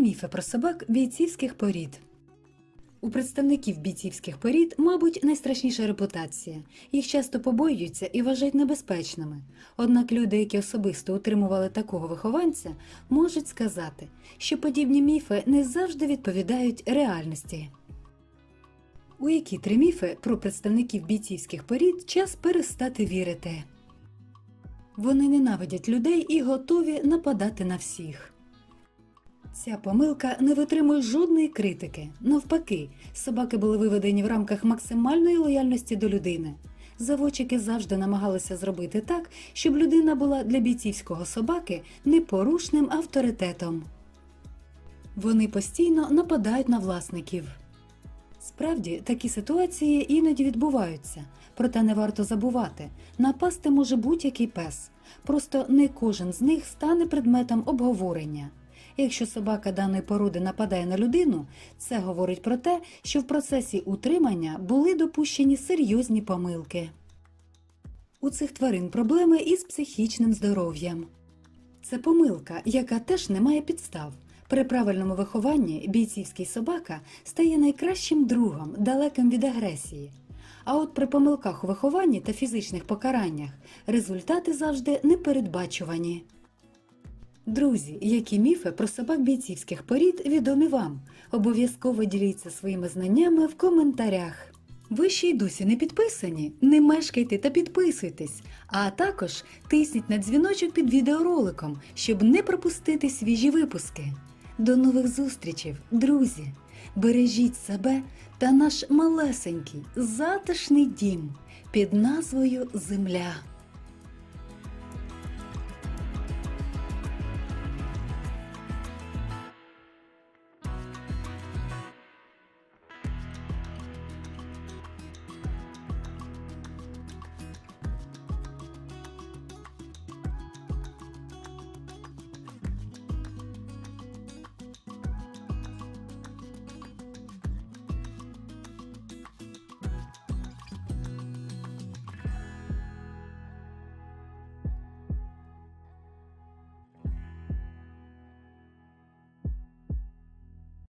Міфи про собак бійцівських порід. У представників бійцівських порід, мабуть, найстрашніша репутація. Їх часто побоюються і вважають небезпечними. Однак люди, які особисто утримували такого вихованця, можуть сказати, що подібні міфи не завжди відповідають реальності. У які три міфи про представників бійцівських порід час перестати вірити? Вони ненавидять людей і готові нападати на всіх. Ця помилка не витримує жодної критики. Навпаки, собаки були виведені в рамках максимальної лояльності до людини. Заводчики завжди намагалися зробити так, щоб людина була для бійцівського собаки непорушним авторитетом. Вони постійно нападають на власників. Справді, такі ситуації іноді відбуваються, проте не варто забувати, напасти може будь-який пес. Просто не кожен з них стане предметом обговорення. Якщо собака даної породи нападає на людину, це говорить про те, що в процесі утримання були допущені серйозні помилки. У цих тварин проблеми із психічним здоров'ям. Це помилка, яка теж не має підстав. При правильному вихованні бійцівський собака стає найкращим другом, далеким від агресії. А от при помилках у вихованні та фізичних покараннях результати завжди непередбачувані. Друзі, які міфи про собак бійцівських порід відомі вам? Обов'язково діліться своїми знаннями в коментарях. Ви ще й досі не підписані? Не мешкайте та підписуйтесь, а також тисніть на дзвіночок під відеороликом, щоб не пропустити свіжі випуски. До нових зустрічей, друзі! Бережіть себе та наш малесенький затишний дім під назвою Земля.